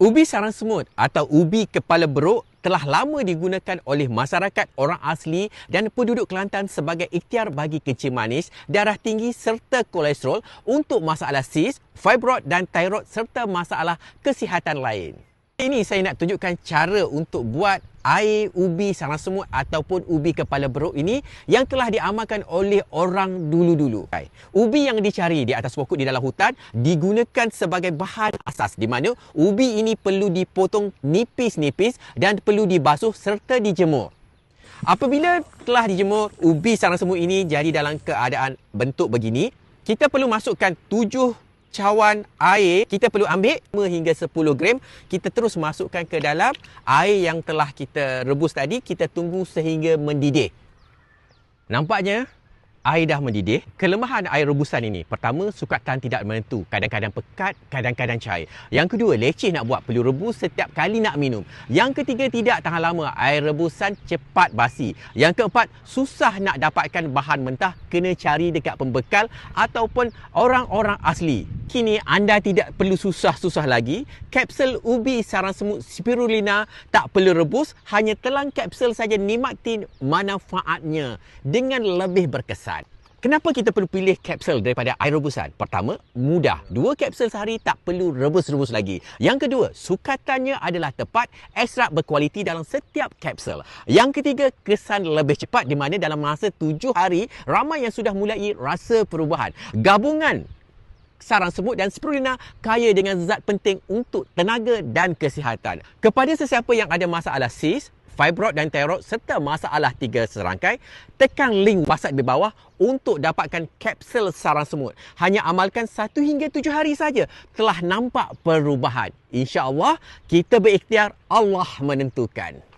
Ubi sarang semut atau ubi kepala beruk telah lama digunakan oleh masyarakat orang asli dan penduduk Kelantan sebagai ikhtiar bagi kencing manis, darah tinggi serta kolesterol untuk masalah sis, fibroid dan thyroid serta masalah kesihatan lain. Ini saya nak tunjukkan cara untuk buat air ubi sarang semut ataupun ubi kepala beruk ini yang telah diamalkan oleh orang dulu-dulu. Ubi yang dicari di atas pokok di dalam hutan digunakan sebagai bahan asas di mana ubi ini perlu dipotong nipis-nipis dan perlu dibasuh serta dijemur. Apabila telah dijemur, ubi sarang semut ini jadi dalam keadaan bentuk begini, kita perlu masukkan 7 cawan air kita perlu ambil 5 hingga 10 gram. Kita terus masukkan ke dalam air yang telah kita rebus tadi. Kita tunggu sehingga mendidih. Nampaknya air dah mendidih. Kelemahan air rebusan ini, pertama, sukatan tidak menentu. Kadang-kadang pekat, kadang-kadang cair. Yang kedua, leceh nak buat, perlu rebus setiap kali nak minum. Yang ketiga, tidak tahan lama. Air rebusan cepat basi. Yang keempat, susah nak dapatkan bahan mentah, kena cari dekat pembekal ataupun orang-orang asli. Kini anda tidak perlu susah-susah lagi. Kapsul ubi sarang semut spirulina tak perlu rebus, hanya telan kapsul saja nikmati manfaatnya dengan lebih berkesan. Kenapa kita perlu pilih kapsul daripada air rebusan? Pertama, mudah. Dua kapsul sehari tak perlu rebus-rebus lagi. Yang kedua, sukatannya adalah tepat, ekstrak berkualiti dalam setiap kapsul. Yang ketiga, kesan lebih cepat di mana dalam masa tujuh hari, ramai yang sudah mulai rasa perubahan. Gabungan sarang semut dan spirulina kaya dengan zat penting untuk tenaga dan kesihatan. Kepada sesiapa yang ada masalah sis, fibroid dan thyroid serta masalah tiga serangkai, tekan link WhatsApp di bawah untuk dapatkan kapsul sarang semut. Hanya amalkan satu hingga tujuh hari saja telah nampak perubahan. InsyaAllah kita berikhtiar Allah menentukan.